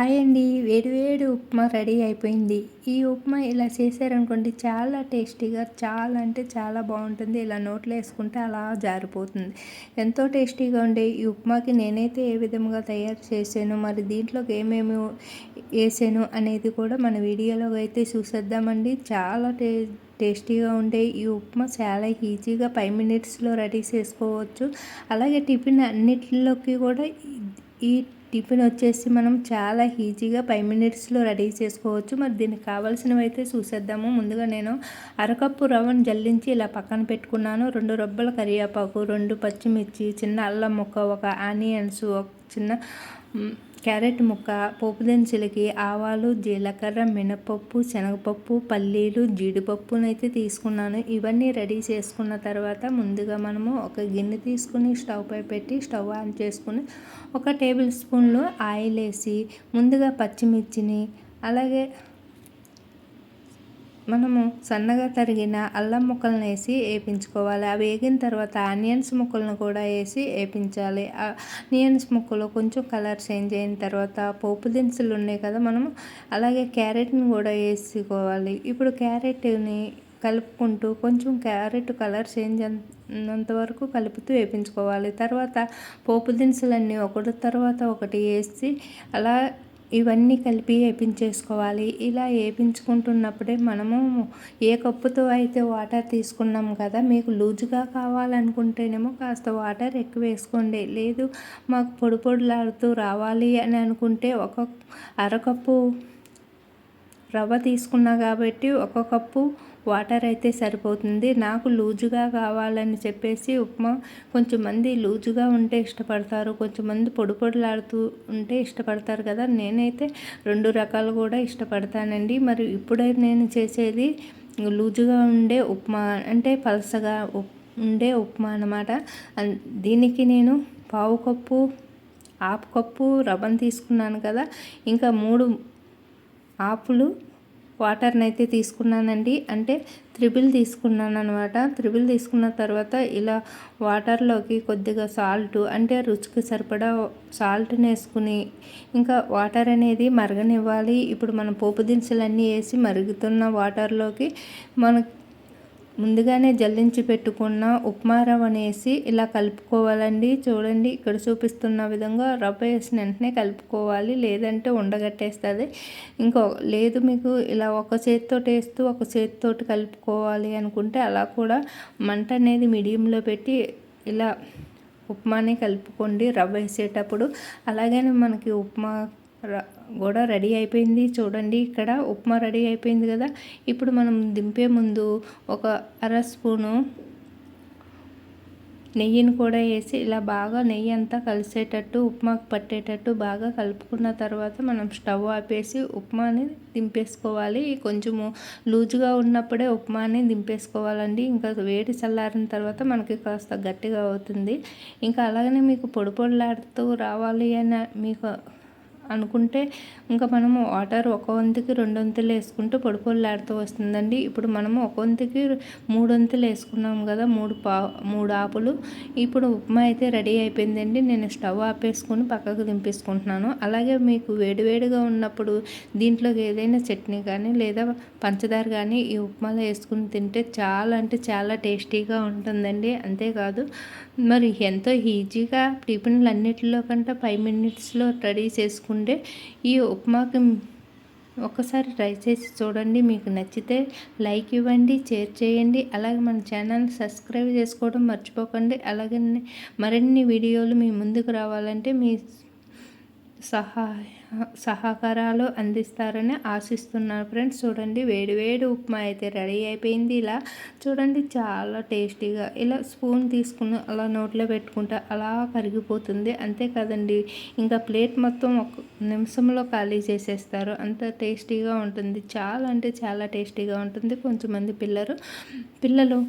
Hi అండి. వేడి వేడి ఉప్మా రెడీ అయిపోయింది. ఈ ఉప్మా ఇలా చేశారనుకోండి చాలా టేస్టీగా చాలా అంటే చాలా బాగుంటుంది. ఇలా నోట్లో వేసుకుంటే అలా జారిపోతుంది. ఎంతో టేస్టీగా ఉండే ఈ ఉప్మాకి నేనైతే ఏ విధంగా తయారు చేశాను మరి దీంట్లోకి ఏమేమి వేసాను అనేది కూడా మన వీడియోలో అయితే చూసేద్దామండి. చాలా టే టేస్టీగా ఉండే ఈ ఉప్మా చాలా ఈజీగా ఫైవ్ మినిట్స్లో రెడీ చేసుకోవచ్చు. అలాగే టిఫిన్ అన్నిటిలోకి కూడా ఈ టిఫిన్ వచ్చేసి మనం చాలా ఈజీగా ఫైవ్ మినిట్స్లో రెడీ చేసుకోవచ్చు. మరి దీనికి కావాల్సినవి అయితే చూసేద్దాము. ముందుగా నేను అరకప్పు రవ్వను జల్లించి ఇలా పక్కన పెట్టుకున్నాను. రెండు రొబ్బల కరివేపాకు రెండు పచ్చిమిర్చి చిన్న అల్లం ముక్క ఒక ఆనియన్స్ ఒక చిన్న క్యారెట్ ముక్క పోపు దినుసులకి ఆవాలు జీలకర్ర మినపప్పు శనగపప్పు పల్లీలు జీడిపప్పునైతే తీసుకున్నాను. ఇవన్నీ రెడీ చేసుకున్న తర్వాత ముందుగా మనము ఒక గిన్నె తీసుకుని స్టవ్ పై పెట్టి స్టవ్ ఆన్ చేసుకుని ఒక టేబుల్ స్పూన్లో ఆయిల్ వేసి ముందుగా పచ్చిమిర్చిని అలాగే మనము సన్నగా తరిగిన అల్లం ముక్కలను వేసి వేపించుకోవాలి. అవి వేగిన తర్వాత ఆనియన్స్ ముక్కలను కూడా వేసి వేపించాలి. ఆనియన్స్ ముక్కలు కొంచెం కలర్ చేంజ్ అయిన తర్వాత పోపు దినుసులు ఉన్నాయి కదా మనము అలాగే క్యారెట్ని కూడా వేసుకోవాలి. ఇప్పుడు క్యారెట్ని కలుపుకుంటూ కొంచెం క్యారెట్ కలర్ చేంజ్ అంతవరకు వరకు కలుపుతూ వేపించుకోవాలి. తర్వాత పోపు దినుసులన్నీ ఒకటి తర్వాత ఒకటి వేసి అలా ఇవన్నీ కలిపి వేపించేసుకోవాలి. ఇలా వేపించుకుంటున్నప్పుడే మనము ఏ కప్పుతో అయితే వాటర్ తీసుకున్నాం కదా మీకు లూజుగా కావాలనుకుంటేనేమో కాస్త వాటర్ ఎక్కువ వేసుకోండి. లేదు మాకు పొడి పొడిలాడుతూ రావాలి అని అనుకుంటే ఒక అరకప్పు రవ్వ తీసుకున్నా కాబట్టి ఒక కప్పు వాటర్ అయితే సరిపోతుంది. నాకు లూజుగా కావాలని చెప్పేసి ఉప్మా కొంచెం మంది లూజుగా ఉంటే ఇష్టపడతారు కొంచెం మంది పొడి పొడిలాడుతూ ఉంటే ఇష్టపడతారు కదా. నేనైతే రెండు రకాలు కూడా ఇష్టపడతానండి. మరి ఇప్పుడే నేను చేసేది లూజుగా ఉండే ఉప్మా అంటే పలసగా ఉండే ఉప్మా అనమాట దీనికి నేను పావు కప్పు ఆపు కప్పు రవ్వను తీసుకున్నాను కదా. ఇంకా మూడు ఆపులు వాటర్ని అయితే తీసుకున్నానండి. అంటే త్రిబుల్ తీసుకున్నాను అనమాట త్రిబుల్ తీసుకున్న తర్వాత ఇలా వాటర్లోకి కొద్దిగా సాల్ట్ అంటే రుచికి సరిపడా సాల్ట్ని వేసుకుని ఇంకా వాటర్ అనేది మరగనివ్వాలి. ఇప్పుడు మనం పోపు దినుసులన్నీ వేసి మరుగుతున్న వాటర్లోకి మనకి ముందుగానే జల్లించి పెట్టుకున్న ఉప్మా రవ్వ వేసి ఇలా కలుపుకోవాలండి. చూడండి ఇక్కడ చూపిస్తున్న విధంగా రవ్వ వేసిన వెంటనే కలుపుకోవాలి. లేదంటే ఉండగట్టేస్తుంది. ఇంకో లేదు మీకు ఇలా ఒక చేతితో వేస్తూ ఒక చేతితో కలుపుకోవాలి అనుకుంటే అలా కూడా మంట అనేది మీడియంలో పెట్టి ఇలా ఉప్మాని కలుపుకోండి రవ్వ వేసేటప్పుడు. అలాగే మనకి ఉప్మా కూడా రెడీ అయిపోయింది. చూడండి ఇక్కడ ఉప్మా రెడీ అయిపోయింది కదా. ఇప్పుడు మనం దింపే ముందు ఒక అర స్పూను నెయ్యిని కూడా వేసి ఇలా బాగా నెయ్యి అంతా కలిసేటట్టు ఉప్మాకు పట్టేటట్టు బాగా కలుపుకున్న తర్వాత మనం స్టవ్ ఆపేసి ఉప్మాని దింపేసుకోవాలి. కొంచెము లూజుగా ఉన్నప్పుడే ఉప్మాని దింపేసుకోవాలండి. ఇంకా వేడి చల్లారిన తర్వాత మనకి కాస్త గట్టిగా అవుతుంది. ఇంకా అలాగనే మీకు పొడి పొడిలాడుతూ రావాలి అని మీకు అనుకుంటే ఇంకా మనము వాటర్ ఒక వంతుకి రెండు వంతులు వేసుకుంటే పొడి పొడిలాడుతూ వస్తుందండి. ఇప్పుడు మనము ఒక వంతుకి మూడు వంతులు వేసుకున్నాం కదా మూడు పా మూడు ఆపులు. ఇప్పుడు ఉప్మా అయితే రెడీ అయిపోయిందండి. నేను స్టవ్ ఆపేసుకొని పక్కకు దింపేసుకుంటున్నాను. అలాగే మీకు వేడివేడిగా ఉన్నప్పుడు దీంట్లోకి ఏదైనా చట్నీ కానీ లేదా పంచదార కానీ ఈ ఉప్మాలో వేసుకుని తింటే చాలా అంటే చాలా టేస్టీగా ఉంటుందండి. అంతేకాదు మరి ఎంతో ఈజీగా టిఫిన్లు అన్నిటిలో కంటే ఫైవ్ మినిట్స్లో రెడీ చేసుకుంటే ఉండే ఈ ఉప్మాకి ఒకసారి ట్రై చేసి చూడండి. మీకు నచ్చితే లైక్ ఇవ్వండి షేర్ చేయండి. అలాగే మన ఛానల్ సబ్స్క్రైబ్ చేసుకోవడం మర్చిపోకండి. అలాగే మరిన్ని వీడియోలు మీ ముందుకు రావాలంటే మీ సహాయ సహకారాలు అందిస్తారని ఆశిస్తున్నాను ఫ్రెండ్స్. చూడండి వేడి వేడి ఉప్మా అయితే రెడీ అయిపోయింది. ఇలా చూడండి చాలా టేస్టీగా ఇలా స్పూన్ తీసుకుని అలా నోట్లో పెట్టుకుంటే అలా కరిగిపోతుంది. అంతే కదండి. ఇంకా ప్లేట్ మొత్తం ఒక నిమిషంలో ఖాళీ చేసేస్తారు. అంత టేస్టీగా ఉంటుంది. చాలా అంటే చాలా టేస్టీగా ఉంటుంది. కొంచెంమంది పిల్లలు పిల్లలు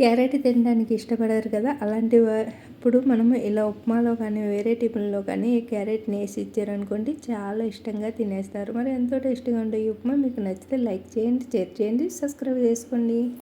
క్యారెట్ తినడానికి ఇష్టపడరు కదా. అలాంటి ఇప్పుడు మనము ఇలా ఉప్మాలో కానీ వేరే టిఫిన్లో కానీ క్యారెట్ని వేసి ఇచ్చారనుకోండి చాలా ఇష్టంగా తినేస్తారు. మరి ఎంతో టేస్టీగా ఉండే ఈ ఉప్మా మీకు నచ్చితే లైక్ చేయండి షేర్ చేయండి సబ్స్క్రైబ్ చేసుకోండి.